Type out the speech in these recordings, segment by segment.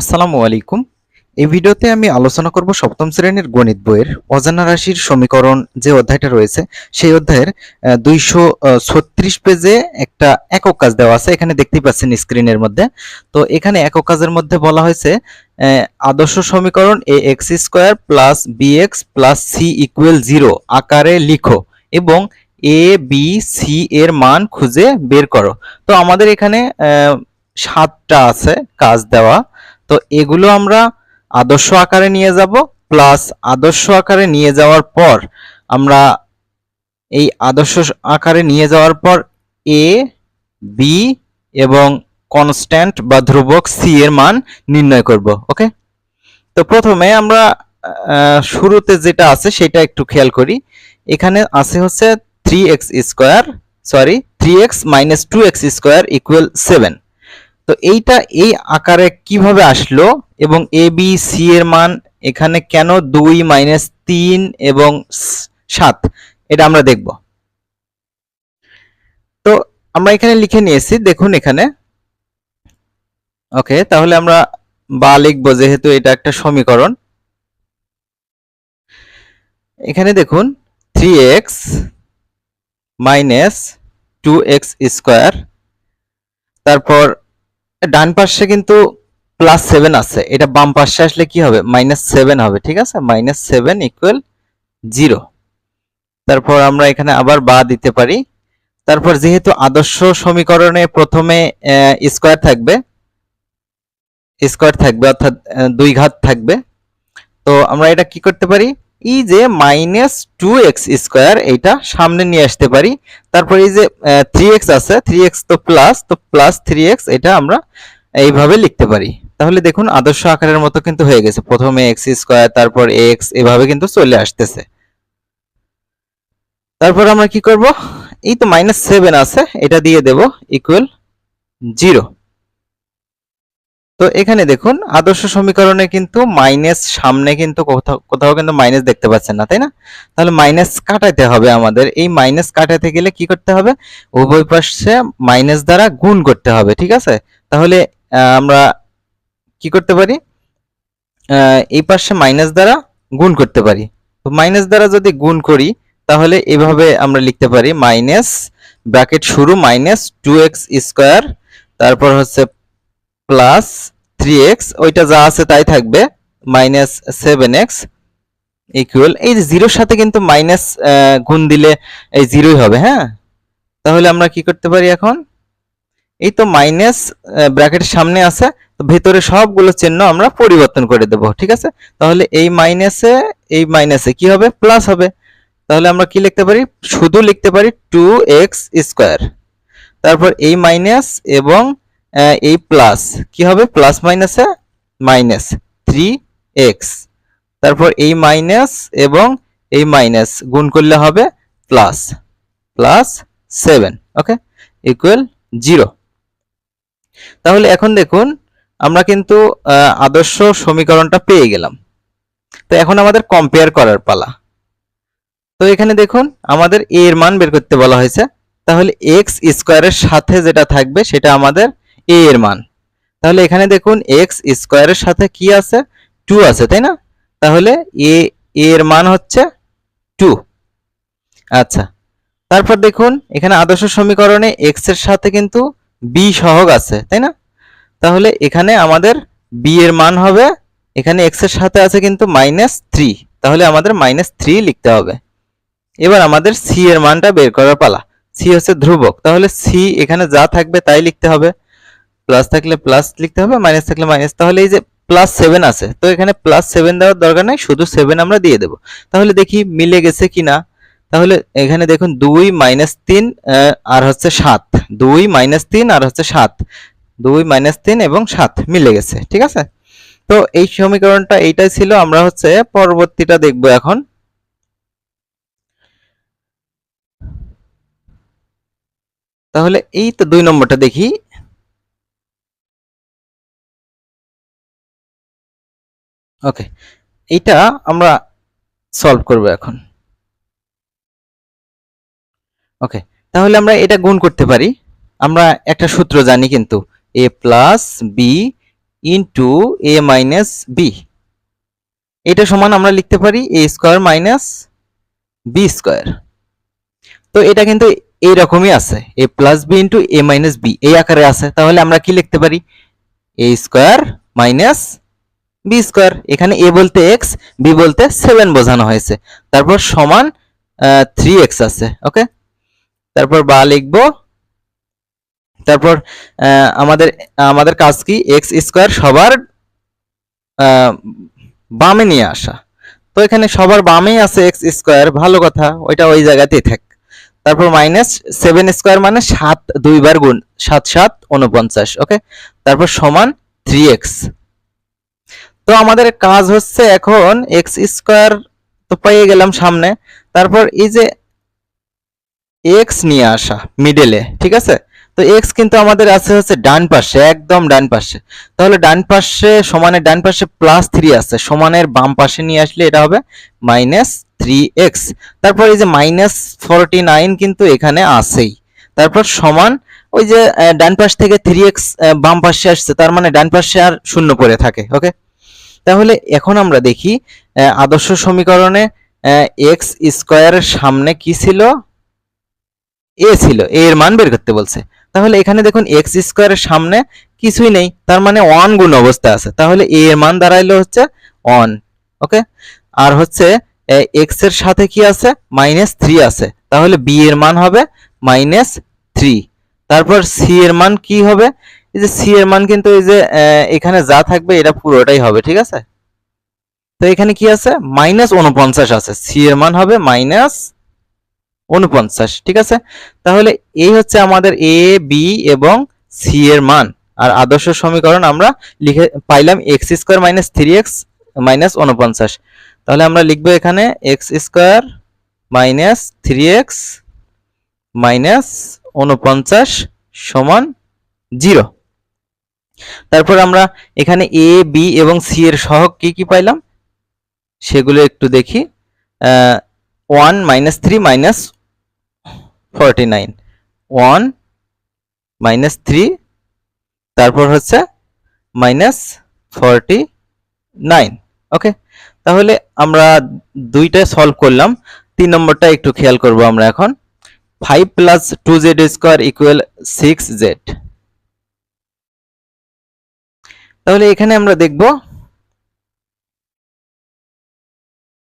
আসসালামু আলাইকুম। এই ভিডিওতে আমি আলোচনা করব সপ্তম শ্রেণির গণিত বইয়ের অজানা রাশির সমীকরণ যে অধ্যায়টা রয়েছে, সেই অধ্যায়ের দুইশো ছত্রিশ পেজে একটা একক কাজ দেওয়া আছে, এখানে দেখতেই পাচ্ছেন স্ক্রিনের মধ্যে। তো এখানে একক কাজের মধ্যে বলা হয়েছে আদর্শ সমীকরণ A X square plus B X plus C equal zero আকারে লিখো এবং এ বি সি এর মান খুঁজে বের করো। তো আমাদের এখানে সাতটা আছে কাজ দেওয়া। তো এগুলো আমরা আদর্শ আকারে নিয়ে যাব প্লাস আদর্শ আকারে নিয়ে যাওয়ার পর আমরা এই আদর্শ আকারে নিয়ে যাওয়ার পর এ বি এবং কনস্ট্যান্ট বা ধ্রুবক সি এর মান নির্ণয় করব ওকে তো প্রথমে আমরা শুরুতে যেটা আছে সেটা একটু খেয়াল করি। এখানে আছে হচ্ছে three X square sorry three X minus two X square equal seven তো এইটা এই আকারে কীভাবে আসলো এবং এ, বি, সি এর মান এখানে কেন দুই মাইনাস তিন এবং সাত? এটা আমরা দেখব। তো আমরা এখানে লিখে নিয়েছি, দেখুন এখানে। ওকে, তাহলে আমরা বা লিখব যেহেতু এটা একটা সমীকরণ। এখানে দেখুন, three X minus two X square, তারপর ডান পাশে কিন্তু প্লাস সেভেন আছে। এটা বাম পাশে আসলে কি হবে? মাইনাস সেভেন হবে, ঠিক আছে? মাইনাস সেভেন ইকুয়াল জিরো তারপর আমরা এখানে আবার বা দিতে পারি। তারপর যেহেতু আদর্শ সমীকরণে প্রথমে স্কোয়ার থাকবে স্কোয়ার থাকবে, অর্থাৎ দুই ঘাত থাকবে, তো আমরা এটা কি করতে পারি? এই যে মাইনাস টু এক্স স্কোয়ার এইটা সামনে নিয়ে আসতে পারি। তারপর এই যে থ্রি এক্স আছে, থ্রি এক্স তো প্লাস তো প্লাস থ্রি এক্স, এটা আমরা এইভাবে লিখতে পারি। তাহলে দেখুন, আদর্শ আকারের মতো কিন্তু হয়ে গেছে। প্রথমে এক্স স্কোয়ার, তারপর এক্স, এভাবে কিন্তু চলে আসতেছে। তারপর আমরা কি করব? এই তো মাইনাস সেভেন আছে, এটা দিয়ে দেব ইকুয়াল জিরো তো এখানে দেখুন, আদর্শ সমীকরণে কিন্তু মাইনাস সামনে কিন্তু কোথাও কোথাও কিন্তু মাইনাস দেখতে পাচ্ছেন না, তাই না? তাহলে মাইনাস কাটাইতে হবে আমাদের। এই মাইনাস কাটাতে গেলে কি করতে হবে? উভয় পাশে মাইনাস দ্বারা গুণ করতে হবে, ঠিক আছে? তাহলে আমরা কি করতে পারি? এই পাশে মাইনাস দ্বারা গুণ করতে পারি। তো মাইনাস দ্বারা যদি গুণ করি, তাহলে এভাবে আমরা লিখতে পারি মাইনাস ব্র্যাকেট শুরু মাইনাস টু এক্স স্কোয়ার তারপর হচ্ছে প্লাস থ্রি এক্স ওইটা যা আছে তাই থাকবে মাইনাস সেভেন এক্স ইকুয়াল এই জিরোর সাথে কিন্তু মাইনাস গুণ দিলে এই জিরোই হবে হ্যাঁ? তাহলে আমরা কি করতে পারি এখন? এই তো মাইনাস ব্র্যাকেটের সামনে আছে ভেতরে সবগুলো চিহ্ন আমরা পরিবর্তন করে দেব, ঠিক আছে? তাহলে এই মাইনাসে এই মাইনাসে কি হবে? প্লাস হবে। তাহলে আমরা কি লিখতে পারি? শুধু লিখতে পারি টু এক্স স্কোয়ার তারপর এই মাইনাস এবং এই প্লাস কি হবে? প্লাস মাইনাসে মাইনাস থ্রি এক্স তারপর এই মাইনাস এবং এই মাইনাস গুণ করলে হবে plus plus seven okay equal zero তাহলে এখন দেখুন, আমরা কিন্তু আদর্শ সমীকরণটা পেয়ে গেলাম। তো এখন আমাদের কম্পেয়ার করার পালা। তো এখানে দেখুন, আমাদের এর মান বের করতে বলা হয়েছে। তাহলে এক্স স্কোয়ারের সাথে যেটা থাকবে, সেটা আমাদের এর মান। তাহলে এখানে দেখুন এক্স স্কোয়ারের সাথে কি আছে? টু আছে, তাই না? তাহলে a এর মান হচ্ছে টু আচ্ছা তারপর দেখুন এখানে আদর্শ সমীকরণে x এর সাথে কিন্তু b সহগ আছে, তাই না? তাহলে এখানে আমাদের b এর মান হবে, এখানে x এর সাথে আছে কিন্তু মাইনাস থ্রি তাহলে আমাদের মাইনাস থ্রি লিখতে হবে। এবার আমাদের c এর মানটা বের করার পালা। C হচ্ছে ধ্রুবক। তাহলে c এখানে যা থাকবে তাই লিখতে হবে। প্লাস থাকলে প্লাস লিখতে হবে মাইনাস থাকলে মাইনাস তাহলে এই যে প্লাস সেভেন আছে, তো এখানে প্লাস সেভেন দেওয়ার দরকার নাই, শুধু সেভেন আমরা দিয়ে দেব। তাহলে দেখি মিলে গেছে কিনা। তাহলে এখানে দেখুন দুই মাইনাস তিন আর হচ্ছে সাত। দুই মাইনাস তিন আর হচ্ছে সাত। দুই মাইনাস তিন এবং সাত মিলে গেছে, ঠিক আছে? তো এই সমীকরণটা এইটাই ছিল, আমরা হচ্ছে পরবর্তীটা দেখব এখন। তাহলে এই তো দুই নম্বরটা দেখি। ওকে এইটা আমরা সলভ করব এখন। ওকে তাহলে আমরা এটা গুণ করতে পারি। আমরা একটা সূত্র জানি কিন্তু A plus B into A minus B এটা সমান আমরা লিখতে পারি A square minus B square তো এটা কিন্তু এইরকমই আছে। A plus B into A minus B এই আকারে আছে। তাহলে আমরা কি লিখতে পারি? A square minus B square এখানে এ বলতে এক্স বি বলতে সেভেন বোঝানো হয়েছে। তারপর সমান থ্রি এক্স আছে ওকে তারপর বা লিখব। তারপর আমাদের আমাদের কাজ কি? এক্স স্কোয়ার সবার বামে নিয়ে আসা। তো এখানে সবার বামেই আছে এক্স স্কোয়ার ভালো কথা, ওইটা ওই জায়গাতেই থাক। তারপর মাইনাস সেভেন স্কোয়ার মানে সাত, দুইবার গুণ, সাত সাত উনপঞ্চাশ ওকে তারপর সমান থ্রি এক্স তো আমাদের কাজ হচ্ছে এখন এক্স স্কোয়ার তো পেয়ে গেলাম সামনে। তারপর এই যে এক্স নিয়ে আসা মিডলে ঠিক আছে? তো এক্স কিন্তু আমাদের আছে হচ্ছে ডান পাশে, একদম ডান পাশে। তাহলে ডান পাশে সমানের ডান পাশে প্লাস থ্রি আছে, সমানের বাম পাশে নিয়ে আসলে এটা হবে মাইনাস থ্রি এক্স তারপর এই যে মাইনাস ফোরটি নাইন কিন্তু এখানে আছেই। তারপর সমান ওই যে ডান পাশ থেকে থ্রি এক্স বাম পাশে আসছে, তার মানে ডান পাশে আর শূন্য পড়ে থাকে ওকে তাহলে এখন আমরা দেখি আদর্শ সমীকরণে এক্স স্কোয়ারের সামনে কি ছিল? এ ছিল, এ এর মান বের করতে বলছে। তাহলে এখানে দেখুন এক্স স্কোয়ারের সামনে কিছুই নেই, তার মানে ওয়ান গুণ অবস্থা আছে। তাহলে এ এর মান দাঁড়াইলো হচ্ছে ওয়ান ওকে আর হচ্ছে এক্সের সাথে কি আছে? মাইনাস থ্রি আছে। তাহলে বি এর মান হবে মাইনাস থ্রি তারপর সি এর মান কি হবে? এই যে সি এর মান কিন্তু এই যে এখানে যা থাকবে এটা পুরোটাই হবে, ঠিক আছে? তো এখানে কি আছে? মাইনাস উনপঞ্চাশ আছে। সি এর মান হবে মাইনাস উনপঞ্চাশ ঠিক আছে? তাহলে এই হচ্ছে আমাদের এ বি এবং সি এর মান। আর আদর্শ সমীকরণ আমরা লিখে পাইলাম X square minus three X minus উনপঞ্চাশ তাহলে আমরা লিখব এখানে X square minus three X minus উনপঞ্চাশ সমান জিরো তারপর আমরা এখানে এ বি এবং সি এর সহগ কি কি পাইলাম? সেগুলো একটু দেখি। One minus three minus forty nine one minus three তারপর হচ্ছে মাইনাস ফর্টি নাইন ওকে তাহলে আমরা দুইটা সলভ করলাম। তিন নম্বরটা একটু খেয়াল করব আমরা এখন। Five plus two Z square equal six Z তাহলে এখানে আমরা দেখব।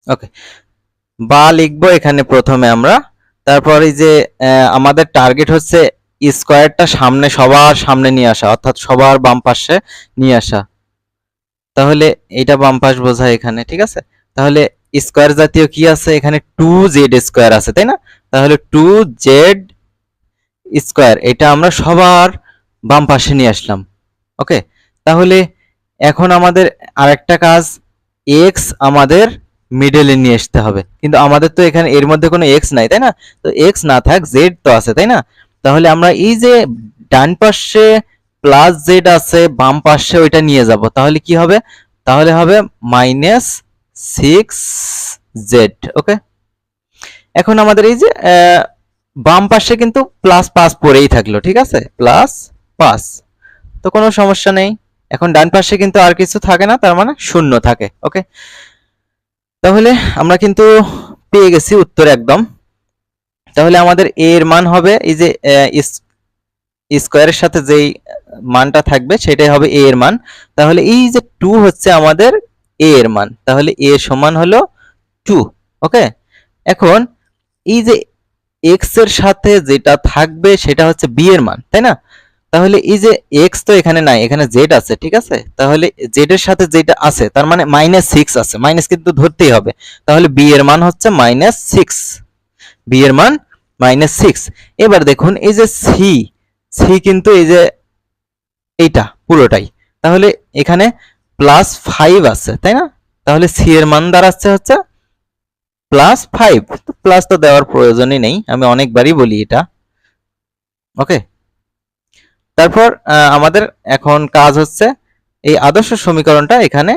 ওকে বা লিখব এখানে প্রথমে আমরা। তারপর যে আমাদের টার্গেট হচ্ছে স্কোয়ারটা সামনে, সবার সামনে নিয়ে আসা, অর্থাৎ সবার বাম পাশে নিয়ে আসা। তাহলে এটা বাম পাশ বোঝায় এখানে, ঠিক আছে? তাহলে স্কোয়ার জাতীয় কি আছে? এখানে টু জেড স্কোয়ার আছে, তাই না? তাহলে টু জেড স্কোয়ার এটা আমরা সবার বাম পাশে নিয়ে আসলাম। ওকে তাহলে এখন আমাদের আরেকটা কাজ এক্স আমাদের মিডলে নিয়ে আসতে হবে। কিন্তু আমাদের তো এখানে এর মধ্যে কোনো এক্স নাই, তাই না? তো এক্স না থাক জেড তো আছে, তাই না? তাহলে আমরা এই যে ডান পাশে প্লাস জেড আছে, বাম পাশে ওইটা নিয়ে যাব। তাহলে কি হবে? তাহলে হবে মাইনাস সিক্স জেড ওকে এখন আমাদের এই যে বাম পাশে কিন্তু প্লাস পাঁচ পড়েই থাকল, ঠিক আছে? প্লাস পাঁচ। তো কোনো সমস্যা নেই। এখন ডান পাশে কিন্তু আর কিছু থাকে না, তার মানে শূন্য থাকে, ওকে? তাহলে আমরা কিন্তু পেয়ে গেছি উত্তর একদম। তাহলে আমাদের এ এর মান হবে, এই যে স্কোয়ারের সাথে যেই মানটা থাকবে, সেটাই হবে এ এর মান। তাহলে এই যে টু হচ্ছে আমাদের এ এর মান, তাহলে a সমান হলো টু ওকে? এখন এই যে x এর সাথে যেটা থাকবে, সেটা হচ্ছে বি এর মান, তাই না? তাহলে এই যে x তো এখানে নাই, এখানে z আছে, ঠিক আছে? তাহলে z এর সাথে যেটা আছে, তার মানে মাইনাস সিক্স আছে মাইনাস কিন্তু ধরতেই হবে। তাহলে b এর মান হচ্ছে মাইনাস সিক্স b এর মান মাইনাস সিক্স এবার দেখুন, এই যে c c কিন্তু এই যে এইটা, পুরোটাই। তাহলে এখানে প্লাস ফাইভ আছে, তাই না? তাহলে c এর মান দাঁড়াচ্ছে হচ্ছে প্লাস ফাইভ প্লাস তো দেওয়ার প্রয়োজনই নেই, আমি অনেকবারই বলি এটা। ওকে তারপর আমাদের এখন কাজ হচ্ছে এই আদর্শ সমীকরণটা এখানে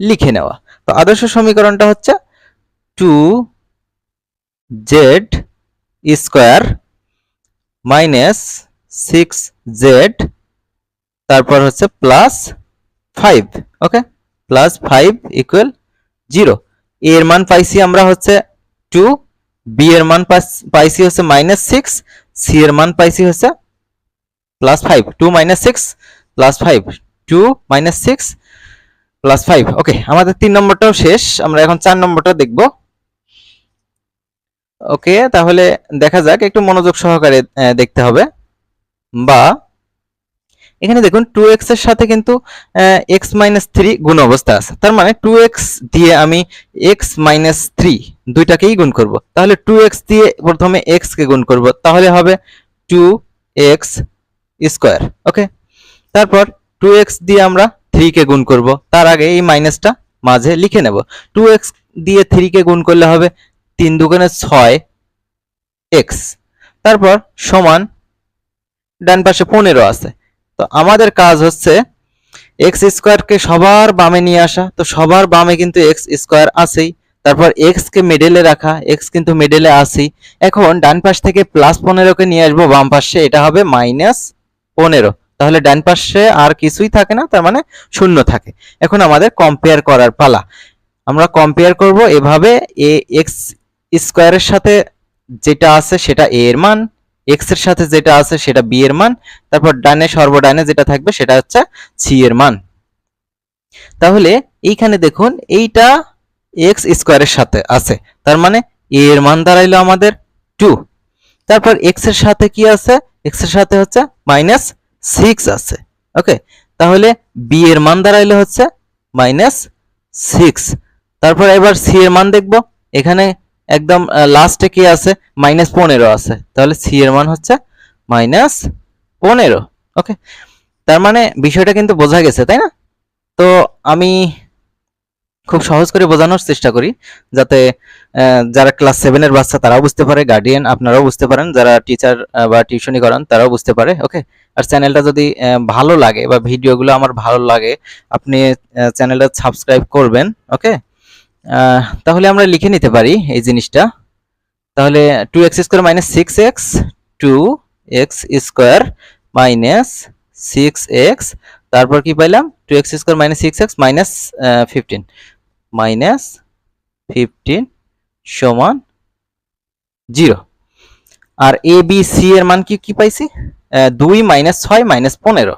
লিখে নেওয়া। তো আদর্শ সমীকরণটা হচ্ছে two Z square minus six Z তারপর হচ্ছে plus five okay plus five equal zero এর মান পাইছি আমরা হচ্ছে টু বি এর মান পাইছি হচ্ছে মাইনাস সিক্স সি এর মান পাইছি হচ্ছে plus five two minus six plus five two minus six plus five okay আমাদের তিন নম্বরটাও শেষ। আমরা এখন চার নম্বরটা দেখব। ওকে তাহলে দেখা যাক, একটু মনোযোগ সহকারে দেখতে হবে। বা এখানে দেখুন টু এক্সের সাথে কিন্তু এক্স মাইনাস থ্রি গুণ অবস্থা আছে। তার মানে টু এক্স দিয়ে আমি এক্স মাইনাস থ্রি দুইটাকেই গুণ করব। তাহলে টু এক্স দিয়ে প্রথমে এক্স কে গুণ করব। তাহলে হবে টু এক্স স্কোয়ার ওকে তারপর টু এক্স দিয়ে আমরা থ্রি কে গুণ করব। তার আগে এই মাইনাসটা মাঝে লিখে নেব। টু এক্স দিয়ে থ্রি কে গুণ করলে হবে তিন দুগুণে ছয় এক্স তারপর সমান ডান পাশে পনেরো আছে। তো আমাদের কাজ হচ্ছে এক্স স্কোয়ারকে সবার বামে নিয়ে আসা। তো সবার বামে কিন্তু এক্স স্কোয়ার আছেই। তারপর এক্স কে মিডলে রাখা। এক্স কিন্তু মিডলে আছেই। এখন ডান পাশ থেকে প্লাস পনেরোকে নিয়ে আসব, বাম পাশে এটা হবে মাইনাস পনেরো। তাহলে ডান পাশে আর কিছুই থাকে না, তার মানে শূন্য থাকে। এখন আমাদের কম্পেয়ার করার পালা। আমরা কম্পেয়ার করব এভাবে এ এক্স স্কোয়ারের সাথে যেটা আছে সেটা এ এর মান এক্সের সাথে যেটা আছে সেটা বি এর মান, তারপর ডানে সর্বডানে যেটা থাকবে সেটা হচ্ছে সি এর মান। তাহলে এইখানে দেখুন, এইটা এক্স স্কোয়ারের সাথে আছে, তার মানে এ এর মান দাঁড়াইলো আমাদের টু তারপর এক্সের সাথে কি আছে? এক্সের সাথে হচ্ছে মাইনাস সিক্স আছে। ওকে তাহলে বি এর মান দাঁড়াইলো হচ্ছে মাইনাস সিক্স তারপর এবার সি এর মান দেখব। এখানে একদম লাস্টে কি আছে? মাইনাস পনেরো আছে। তাহলে সি এর মান হচ্ছে মাইনাস পনেরো। ওকে তার মানে বিষয়টা কিন্তু বোঝা গেছে, তাই না? তো আমি খুব সহজ করে বোঝানোর চেষ্টা করি, যাতে যারা ক্লাস সেভেনের বাচ্চা তারাও বুঝতে পারে গার্ডিয়ান আপনারাও বুঝতে পারেন, যারা টিচার বা টিউশনি করান তারাও বুঝতে পারে ওকে আর চ্যানেলটা যদি ভালো লাগে বা ভিডিওগুলো আমার ভালো লাগে, আপনি চ্যানেলটা সাবস্ক্রাইব করবেন ওকে তাহলে আমরা লিখে নিতে পারি এই জিনিসটা। তাহলে two X square minus six X two X square minus six X তারপর কি পাইলাম? Two X square minus six X minus fifteen minus fifteen সমান জিরো আর এ বি সি এর মান কি কি পাইছি? দুই মাইনাস ছয় মাইনাস পনেরো।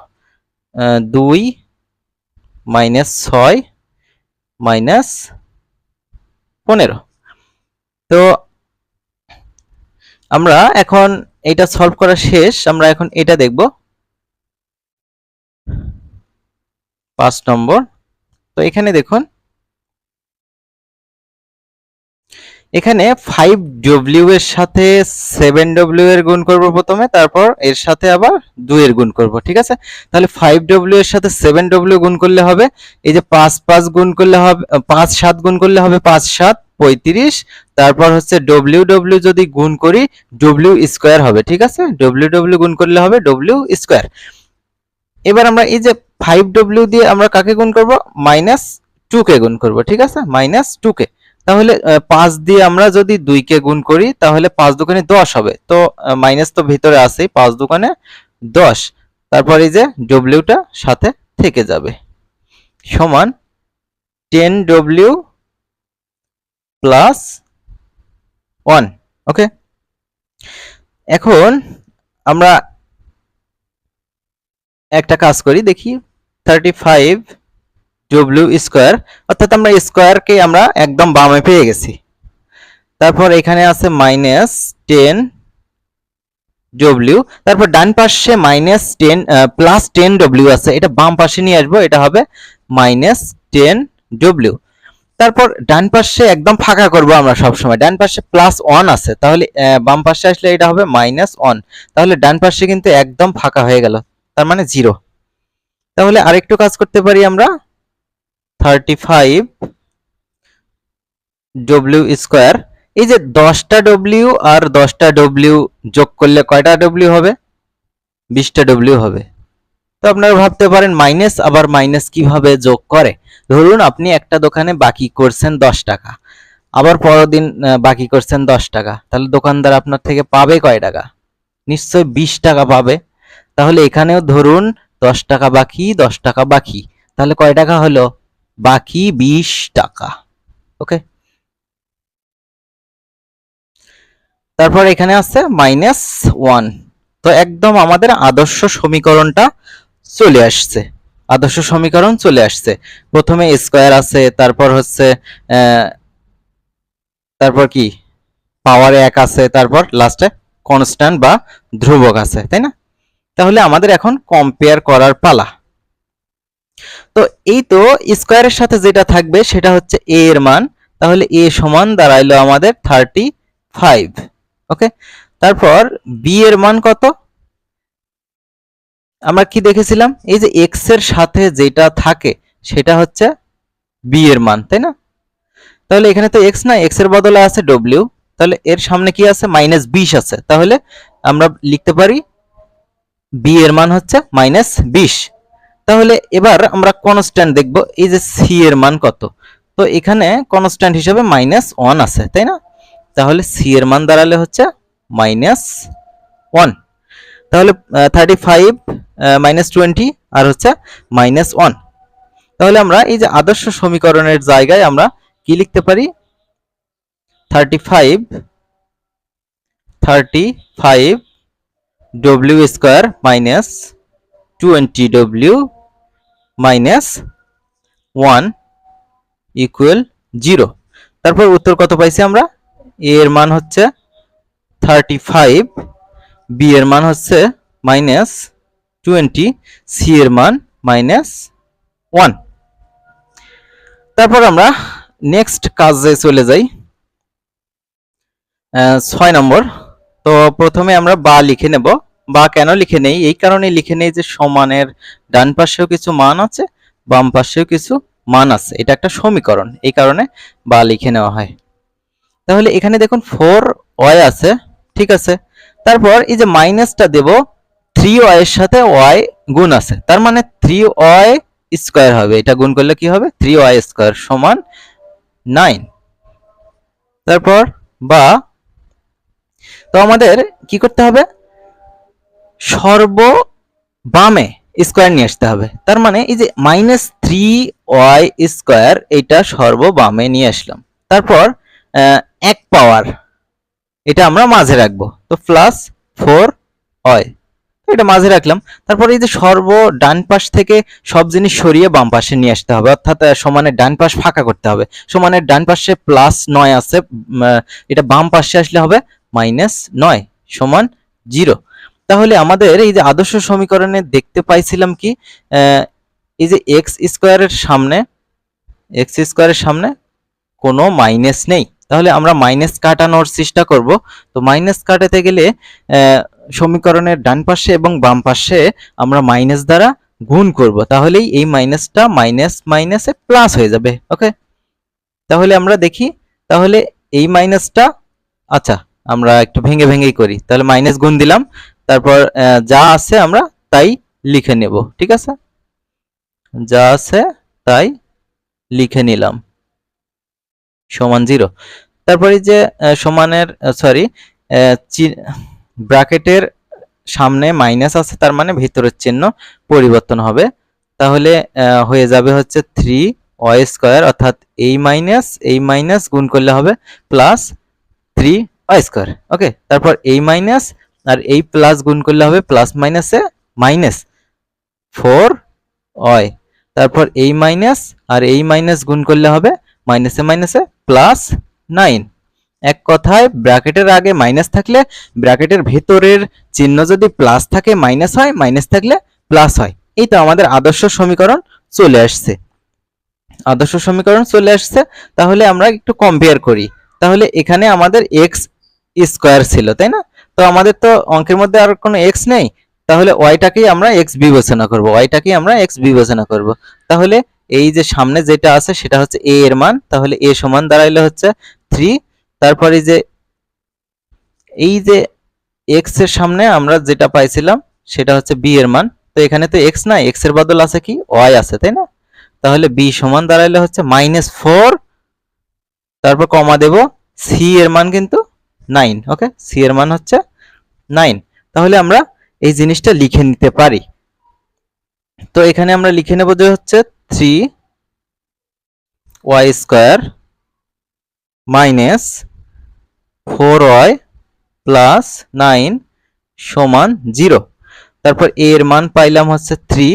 দুই মাইনাস ছয় মাইনাস পনেরো। তো আমরা এখন এটা সলভ করা শেষ। আমরা এখন এটা দেখব। পাঁচ নম্বর। তো এখানে দেখুন এখানে ফাইভ ডব্লিউ এর সাথে সেভেন ডব্লিউ এর গুণ করব প্রথমে, তারপর এর সাথে আবার দুই এর গুণ করব, ঠিক আছে? তাহলে ফাইভ ডব্লিউ এর সাথে সেভেন ডব্লিউ গুণ করলে হবে, এই যে পাঁচ পাঁচ গুণ করলে হবে, পাঁচ সাত গুণ করলে হবে পাঁচ সাত পঁয়ত্রিশ, তারপর হচ্ছে ডব্লিউ ডব্লিউ যদি গুণ করি ডব্লিউ স্কোয়ার হবে, ঠিক আছে? ডব্লিউ ডব্লিউ গুণ করলে হবে ডব্লিউ স্কোয়ার এবার আমরা এই যে ফাইভ ডব্লিউ দিয়ে আমরা কাকে গুণ করব? মাইনাস টু কে গুণ করব, ঠিক আছে? মাইনাস টু কে। তাহলে পাঁচ দিয়ে আমরা যদি দুই কে গুণ করি, তাহলে পাঁচ দোকানে দশ হবে। তো মাইনাস তো ভিতরে আছেই, পাঁচ দোকানে দশ। তারপর এই যে ডব্লিউটা সাথে থেকে যাবে। সমান ten W plus one okay এখন আমরা একটা কাজ করি, দেখি থার্টি ফাইভ ডব্লিউ স্কোয়ার অর্থাৎ আমরা স্কোয়ারকে আমরা একদম বামে পেয়ে গেছি। তারপর এখানে আছে মাইনাস টেন ডব্লিউ তারপর ডান পাশে minus ten plus ten W আছে, এটা বাম পাশে নিয়ে আসব, এটা হবে মাইনাস টেন ডব্লিউ তারপর ডান পাশে একদম ফাঁকা করব আমরা সব সময় ডান পাশে প্লাস ওয়ান আছে, তাহলে বাম পাশে আসলে এটা হবে মাইনাস ওয়ান তাহলে ডান পাশে কিন্তু একদম ফাঁকা হয়ে গেল, তার মানে জিরো তাহলে আরেকটু কাজ করতে পারি আমরা থার্টি ফাইভ ডব্লিউ স্কোয়ার এই যে দশটা ডব্লিউ আর দশটা ডব্লিউ যোগ করলে কয়টা ডব্লিউ হবে? বিশটা ডব্লিউ হবে। তো আপনারা ভাবতে পারেন মাইনাস আবার মাইনাস কীভাবে যোগ করে? ধরুন আপনি একটা দোকানে বাকি করছেন দশ টাকা। আবার পরের দিন বাকি করছেন দশ টাকা। তাহলে দোকানদার আপনার থেকে পাবে কয় টাকা? নিশ্চয় বিশ টাকা পাবে। তাহলে এখানেও ধরুন দশ টাকা বাকি, দশ টাকা বাকি। তাহলে কয় টাকা হলো? বাকি বিশ টাকা ওকে তারপর এখানে আছে মাইনাস ওয়ান তো একদম আমাদের আদর্শ সমীকরণটা চলে আসছে, আদর্শ সমীকরণ চলে আসছে। প্রথমে স্কোয়ার আছে, তারপর হচ্ছে তারপর কি? পাওয়ার এক আছে, তারপর লাস্টে কনস্ট্যান্ট বা ধ্রুবক আছে, তাই না? তাহলে আমাদের এখন কম্পেয়ার করার পালা। তো এই তো স্কোয়ারের সাথে যেটা থাকবে সেটা হচ্ছে a এর মান, তাহলে a সমান দাঁড়াইলো আমাদের থার্টি ফাইভ ওকে তারপর b এর মান কত? আমরা কি দেখেছিলাম? এই যে x এর সাথে যেটা থাকে সেটা হচ্ছে b এর মান, তাই না? তাহলে এখানে তো x না, x এর বদলে আছে w, তাহলে এর সামনে কি আছে? মাইনাস বিশ আছে। তাহলে আমরা লিখতে পারি b এর মান হচ্ছে মাইনাস বিশ। তাহলে এবার আমরা কনস্ট্যান্ট দেখব, এই যে c এর মান কত? তো এখানে কনস্ট্যান্ট হিসেবে মাইনাস ওয়ান আছে, তাই না? তাহলে c এর মান দাঁড়ালে হচ্ছে মাইনাস ওয়ান তাহলে থার্টি ফাইভ মাইনাস টোয়েন্টি আর হচ্ছে মাইনাস ওয়ান তাহলে আমরা এই যে আদর্শ সমীকরণের জায়গায় আমরা কি লিখতে পারি? Thirty five thirty five W square minus twenty W minus one equal zero তারপর উত্তর কত পাইছি আমরা? এ এর মান হচ্ছে থার্টি ফাইভ বি এর মান হচ্ছে মাইনাস টোয়েন্টি সি এর মান মাইনাস ওয়ান তারপর আমরা নেক্সট কাজে চলে যাই। ছয় নম্বর। তো প্রথমে আমরা বা লিখে নেব। বা কেন লিখে নেই? এই কারণে লিখে নেই যে সমানের ডান পাশেও কিছু মান আছে, বাম পাশেও কিছু মান আছে। এটা একটা সমীকরণ, এই কারণে বা লিখে নেওয়া হয়। তাহলে এখানে দেখুন ফোর ওয়াই আছে, ঠিক আছে? তারপর এই যে মাইনাসটা দেব, থ্রি ওয়াই এর সাথে ওয়াই গুণ আছে। তার মানে থ্রি ওয়াই স্কোয়ার হবে। এটা গুণ করলে কি হবে? থ্রি ওয়াই স্কোয়ার সমান নাইন। তারপর বা, তো আমাদের কি করতে হবে? সর্ব বামে স্কোয়ার নিয়ে আসতে হবে। তার মানে এই যে মাইনাস থ্রি ওয়াই স্কোয়ার এটা সর্ব বামে নিয়ে আসলাম। তারপর এক পাওয়ার এটা আমরা মাঝে রাখব। তো প্লাস ফোর ওয়াই এটা মাঝে রাখলাম। তারপর এই যে সর্ব ডান পাশ থেকে সব জিনিস সরিয়ে বাম পাশে নিয়ে আসতে হবে। অর্থাৎ সমানের ডান পাশ ফাঁকা করতে হবে। সমানের ডান পাশে প্লাস নয় আছে এটা বাম পাশে আসলে হবে মাইনাস নয় সমান জিরো তাহলে আমাদের এই যে আদর্শ সমীকরণে দেখতে পাইছিলাম কি এই যে এক্স স্কোয়ারের সামনে এক্স স্কোয়ারের সামনে কোনো মাইনাস নেই। তাহলে আমরা মাইনাস কাটানোর চেষ্টা করব। তো মাইনাস কাটাতে গেলে সমীকরণের ডান পাশে এবং বাম পাশে আমরা মাইনাস দ্বারা গুণ করব। তাহলেই এই মাইনাসটা মাইনাস মাইনাসে প্লাস হয়ে যাবে। ওকে তাহলে আমরা দেখি, তাহলে এই মাইনাসটা আচ্ছা আমরা একটু ভেঙে ভেঙেই করি। তাহলে মাইনাস গুণ দিলাম। তারপর যা আছে আমরা তাই লিখে নেব, ঠিক আছে? যা আছে তাই লিখে নিলাম, সমান জিরো। তারপরে যে সমানের সরি ব্র্যাকেটের সামনে মাইনাস আছে, তার মানে ভিতরের চিহ্ন পরিবর্তন হবে। তাহলে হয়ে যাবে হচ্ছে থ্রি ওয়াই স্কোয়ার, অর্থাৎ এই মাইনাস এই মাইনাস গুণ করলে হবে plus three Y square, okay? তারপর এই মাইনাস আর এই প্লাস গুণ করলে হবে প্লাস মাইনাসে মাইনাস ফোর ওয়াই তারপর এই মাইনাস আর এই মাইনাস গুণ করলে হবে মাইনাসে মাইনাসে প্লাস নাইন এক কথায় ব্র্যাকেটের আগে মাইনাস থাকলে ব্র্যাকেটের ভেতরের চিহ্ন যদি প্লাস থাকে মাইনাস হয় মাইনাস থাকলে প্লাস হয়। এই তো আমাদের আদর্শ সমীকরণ চলে আসছে। আদর্শ সমীকরণ চলে আসছে, তাহলে আমরা একটু কম্পেয়ার করি। তাহলে এখানে আমাদের এক্স স্কোয়ার ছিল, তাই না? তো আমাদের তো অঙ্কের মধ্যে আর কোনো এক্স নেই, তাহলে ওয়াইটাকেই আমরা এক্স বিবেচনা করব ওয়াইটাকেই আমরা এক্স বিবেচনা করব। তাহলে এই যে সামনে যেটা আছে সেটা হচ্ছে এ এর মান, তাহলে এ সমান দাঁড়াইলে হচ্ছে থ্রি তারপরে যে এই যে এক্সের সামনে আমরা যেটা পাইছিলাম সেটা হচ্ছে বি এর মান, তো এখানে তো এক্স নাই এক্সের বদল আছে কি? ওয়াই আছে, তাই না? তাহলে বি সমান দাঁড়াইলে হচ্ছে মাইনাস ফোর তারপর কমা দেব সি এর মান কিন্তু নাইন ওকে সি এর মান হচ্ছে নাইন। তাহলে আমরা এই জিনিসটা লিখে নিতে পারি। তো এখানে আমরা লিখে নেব যে হচ্ছে three Y square minus four Y plus nine সমান জিরো তারপর এ এর মান পাইলাম হচ্ছে থ্রি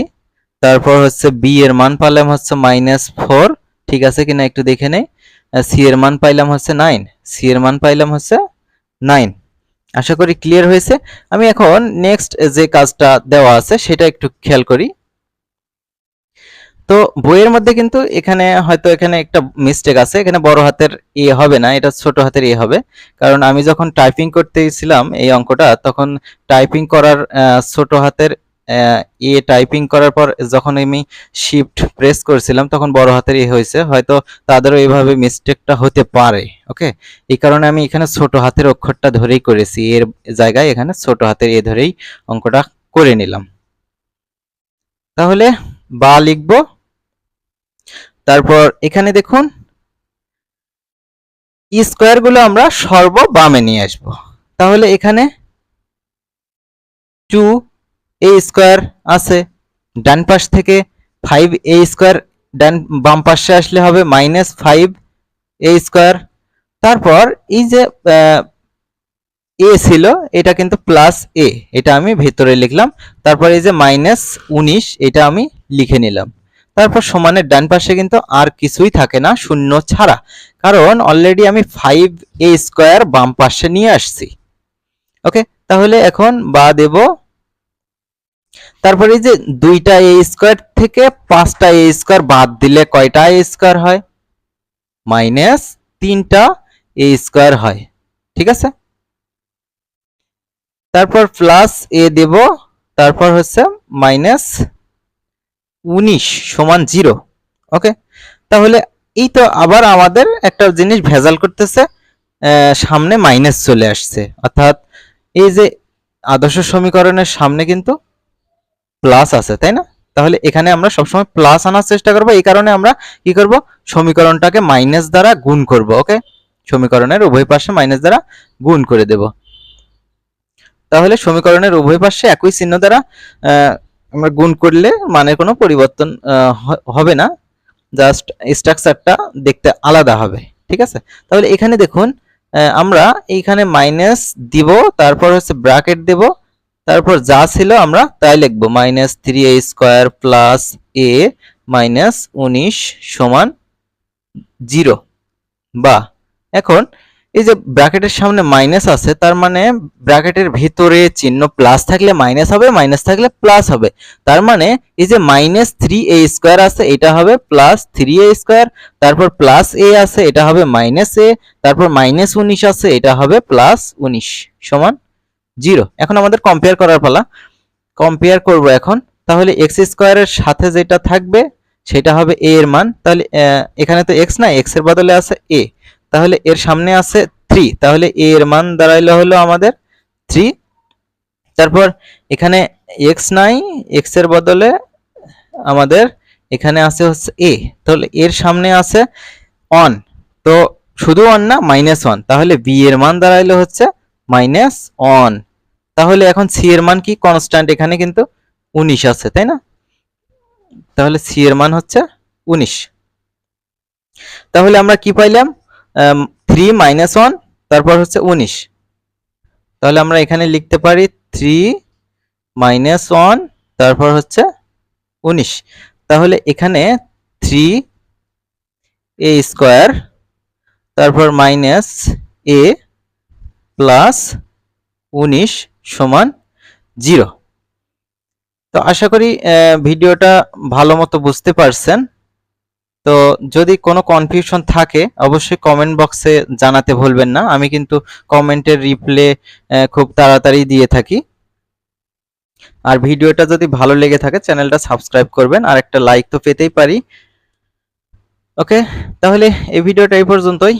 তারপর হচ্ছে বি এর মান পাইলাম হচ্ছে মাইনাস ফোর ঠিক আছে কিনা একটু দেখে নেই। সি এর মান পাইলাম হচ্ছে নাইন সি এর মান পাইলাম হচ্ছে নাইন। আশা করি ক্লিয়ার হয়েছে। আমি এখন নেক্সট যে কাজটা দেওয়া আছে, সেটা একটু খেয়াল করি। তো বইয়ের মধ্যে কিন্তু এখানে হয়তো এখানে একটা মিস্টেক আছে। এখানে বড় হাতের এ হবে না, এটা ছোট হাতের এ হবে। কারণ আমি যখন টাইপিং করতেছিলাম এই অঙ্কটা, তখন টাইপিং করার ছোট হাতের এ টাইপিং করার পর যখন আমি শিফট প্রেস করছিলাম, তখন বড় হাতের এ হয়েছে। হয়তো তাদেরও এইভাবে মিস্টেকটা হতে পারে ওকে এই কারণে আমি এখানে ছোট হাতের অক্ষরটা ধরেই করেছি। এর জায়গায় এখানে ছোট হাতের এ ধরেই অঙ্কটা করে নিলাম। তাহলে বা লিখব। তারপর এখানে দেখুন স্কোয়ারগুলো আমরা সর্ব বামে নিয়ে আসব। তাহলে এখানে টু এ স্কোয়ার আছে, ডান পাশ থেকে ফাইভ এ স্কোয়ার ডান বাম পাশে আসলে হবে মাইনাস ফাইভ এ স্কোয়ার তারপর এই যে এ ছিল, এটা কিন্তু প্লাস এ এটা আমি ভেতরে লিখলাম। তারপর এই যে মাইনাস উনিশ, এটা আমি লিখে নিলাম। তারপর সমানের ডান পাশে কিন্তু আর কিছুই থাকে না, শূন্য ছাড়া। কারণ অলরেডি আমি ফাইভ এ স্কোয়ার বাম পাশে নিয়ে আসছি। ওকে তাহলে এখন বা দেব তারপরে এই যে দুইটা এ স্কোয়ার থেকে পাঁচটা এ স্কোয়ার বাদ দিলে কয়টা এ স্কোয়ার হয়? মাইনাস তিনটা এ স্কোয়ার হয়। ঠিক আছে? তারপর প্লাস এ দেব, তারপর হচ্ছে মাইনাস উনিশ সমান জিরো। ওকে তাহলে এই তো আবার আমাদের একটা জিনিস ভেজাল করতেছে সামনে মাইনাস চলে আসছে। অর্থাৎ এই যে আদর্শ সমীকরণের সামনে কিন্তু প্লাস আছে, তাই না? তাহলে এখানে আমরা সবসময় প্লাস আনার চেষ্টা করব, এই কারণে আমরা কি করব? সমীকরণটাকে মাইনাস দ্বারা গুণ করব ওকে সমীকরণের উভয় পাশে মাইনাস দ্বারা গুণ করে দেব। তাহলে সমীকরণের উভয় পাশে একই চিহ্ন দ্বারা আমরা গুণ করলে মানের কোনো পরিবর্তন হবে না। জাস্ট স্ট্রাকচারটা দেখতে আলাদা হবে, ঠিক আছে? তাহলে এখানে দেখুন আমরা এইখানে মাইনাস দিব, তারপর হচ্ছে ব্র্যাকেট দেব তারপর যা ছিল আমরা তাই লিখব। Minus three A square plus A minus উনিশ সমান জিরো বা, এখন এই যে ব্র্যাকেটের সামনে মাইনাস আছে, তার মানে ব্র্যাকেটের ভিতরে চিহ্ন প্লাস থাকলে মাইনাস হবে মাইনাস থাকলে প্লাস হবে। তার মানে এই যে মাইনাস থ্রি এ স্কোয়ার আছে, এটা হবে প্লাস থ্রি এ স্কোয়ার তারপর প্লাস এ আছে, এটা হবে মাইনাস এ তারপর মাইনাস উনিশ আছে, এটা হবে প্লাস উনিশ সমান জিরো। এখন আমাদের কম্পেয়ার করার পালা। কম্পেয়ার করব এখন। তাহলে এক্স স্কোয়ারের সাথে যেটা থাকবে, সেটা হবে a এর মান। তাহলে এখানে তো এক্স না এক্সের বদলে আছে a তাহলে এর সামনে আছে থ্রি তাহলে a এর মান দাঁড়াইলো হলো আমাদের থ্রি তারপর এখানে এক্স নাই এক্সের বদলে আমাদের এখানে আছে হচ্ছে a তাহলে এর সামনে আছে অন তো শুধু অন না মাইনাস ওয়ান তাহলে বি এর মান দাঁড়াইলো হচ্ছে মাইনাস অন তাহলে এখন সি এর মান কি কনস্ট্যান্ট এখানে কিন্তু উনিশ আছে, তাই না? তাহলে সি এর মান হচ্ছে উনিশ। তাহলে আমরা কি পাইলাম? থ্রি মাইনাস ওয়ান তারপর হচ্ছে উনিশ। তাহলে আমরা এখানে লিখতে পারি থ্রি মাইনাস ওয়ান তারপর হচ্ছে উনিশ। তাহলে এখানে থ্রি এ স্কোয়ার তারপর মাইনাস এ প্লাস উনিশ সমান জিরো। তো আশা করি ভিডিওটা ভালো মতো বুঝতে পারছেন। তো যদি কোনো কনফিউশন থাকে, অবশ্যই কমেন্ট বক্সে জানাতে ভুলবেন না। আমি কিন্তু কমেন্টের রিপ্লে খুব তাড়াতাড়ি দিয়ে থাকি। আর ভিডিওটা যদি ভালো লেগে থাকে চ্যানেলটা সাবস্ক্রাইব করবেন। আর একটা লাইক তো পেতেই পারি। ওকে? তাহলে এই ভিডিওটা এই পর্যন্তই।